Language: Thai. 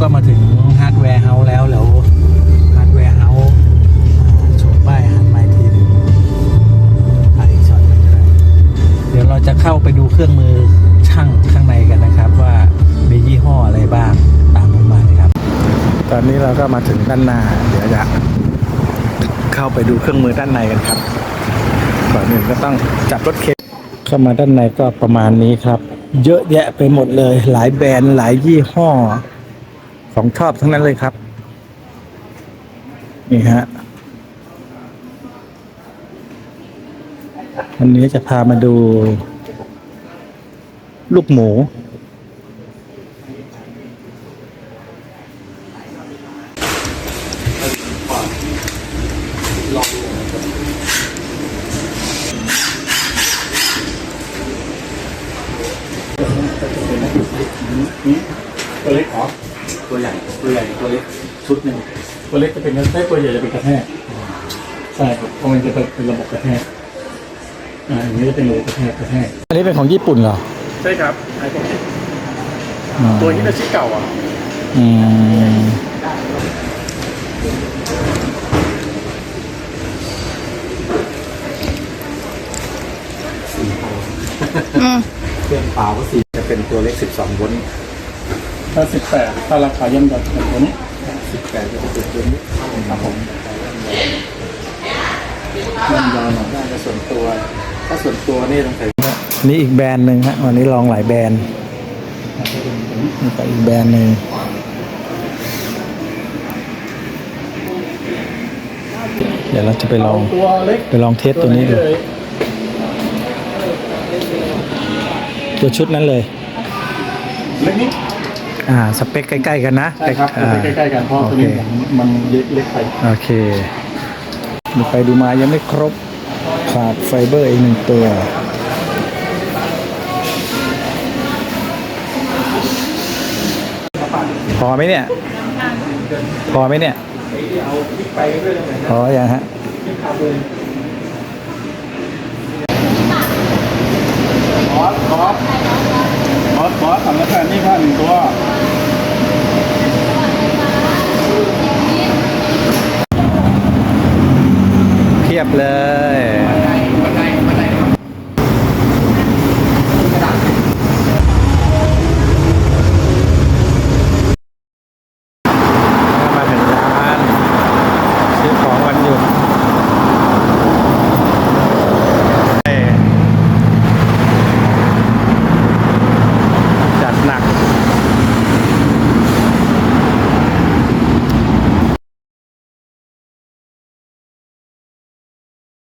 ก็มาถึงฮาร์ดแวร์เฮาส์แล้วแล้วฮาร์ดแวร์เฮาส์โชว์ป้ายหันมาอีกทีหนึงถ่ายอีกช็อตหนึงก็ได้เดี๋ยวเราจะเข้าไปดูเครื่องมือช่างข้างในกันนะครับ ว่ามียี่ห้ออะไรบ้างตามผมมาเลยครับ ตอนนี้เราก็มาถึงด้านหน้า เดี๋ยวจะเข้าไปดูเครื่องมือด้านในกันครับก่อนอื่นก็ต้องจับรถเข็นเข้ามาด้านในก็ประมาณนี้ครับ เยอะแยะไปหมดเลย หลายแบรนด์หลายยี่ห้อ ของชอบทั้งนั้นเลยครับ นี่ฮะวันนี้จะพามาดู ลูกหมู ตัวเล็กเหรอ ตัวใหญ่ตัวใหญ่ตัวเล็กชุดหนึ่งตัวเล็กจะเป็นกระแทกตัวใหญ่จะเป็นกระแทกใช่ครับเพราะมันจะเป็นระบบกระแทกอ่าอย่างนี้จะเป็นระบบกระแทกกระแทกอันนี้เป็นของญี่ปุ่นเหรอใช่ครับไอโฟนอืมตัวฮิตาชิเก่าอะอืมเครื่องเปล่าก็สีจะเป็นตัวเล็ก 12 โวลต์ ถ้าสิบแปดถ้าราคาย่อมกว่าตัวนี้18จะเป็นตัวนี้ครับผมย่อมยาวหน่อยน่าจะส่วนตัว ถ้าส่วนตัวนี่ต้องใส่นี่อีกแบรนด์หนึ่งฮะวันนี้ลองหลายแบรนด์นี่ก็อีกแบรนด์หนึ่งเดี๋ยวเราจะไปลองตัวเล็กไปลองเทสตัวนี้ดูเลยตัวชุดนั้นเลยเล็กนิด อ่าสเปคใกล้ๆกันนะใช่ครับจะอ่ใกล้ๆกันเพราะตัวนี้มันเล็กไปโอเคดูไปดูมายังไม่ครบขาดไฟเบอร์อีกหนึ่งตัว พอไหมเนี่ย พอไหมเนี่ยพออย่างฮะ บอสบอสบอสบอสสั่งกาแนี่ผ้าหนึ่งตัว đẹp